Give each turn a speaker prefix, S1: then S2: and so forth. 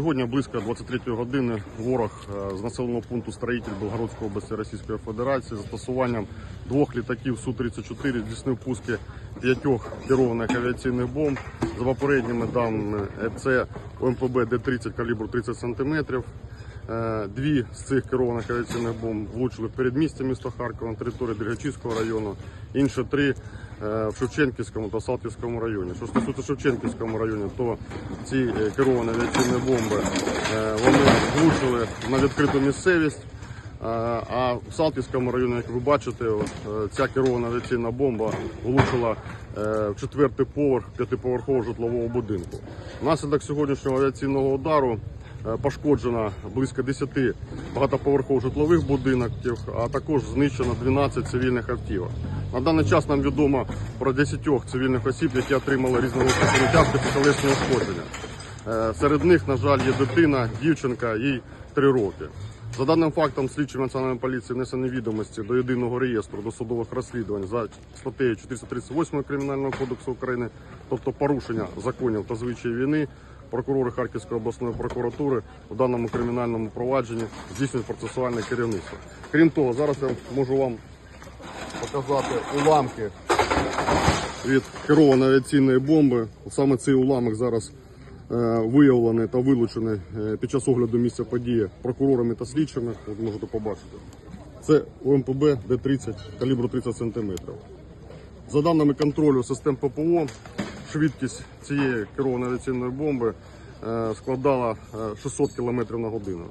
S1: Сьогодні близько 23 години ворог е, з населеного пункту Строїтель Белгородської області Російської Федерації застосуванням двох літаків Су-34 здійснив пуски п'ятьох керованих авіаційних бомб. За попередніми даними це ОМПБ Д-30 калібру 30 см. Е, Дві з цих керованих авіаційних бомб влучили в передмістя міста Харкова на території Дергачівського району. Інші три е, в Шевченківському та Салтівському районі. Що стосується Шевченківському районі, то ці е, керовані авіаційні бомби вони влучили на відкриту місцевість. А в Салтівському районі, як ви бачите, ця керована авіаційна бомба влучила в четвертий поверх п'ятиповерхового житлового будинку. Внаслідок сьогоднішнього авіаційного удару пошкоджено близько 10 багатоповерхових житлових будинків, а також знищено 12 цивільних автівок. На даний час нам відомо про 10 цивільних осіб, які отримали різного тяжкі та ушкодження. Е, Серед них, на жаль, є дитина, дівчинка, їй 3 роки. За даним фактом, слідчим національної поліції внесені відомості до єдиного реєстру досудових розслідувань за статтею 438 Кримінального кодексу України, тобто порушення законів та звичаїв війни. Прокурори Харківської обласної прокуратури у даному кримінальному провадженні здійснюють процесуальне керівництво. Крім того, зараз я можу вам показати уламки від керованої авіаційної бомби. Саме цей уламок зараз е, виявлений та вилучений е, під час огляду місця події прокурорами та слідчими. От можете побачити. Це ОМПБ Д-30 калібру 30 см. За даними контролю систем ППО, швидкість цієї керованої авіаційної бомби е, складала е, 600 км на годину.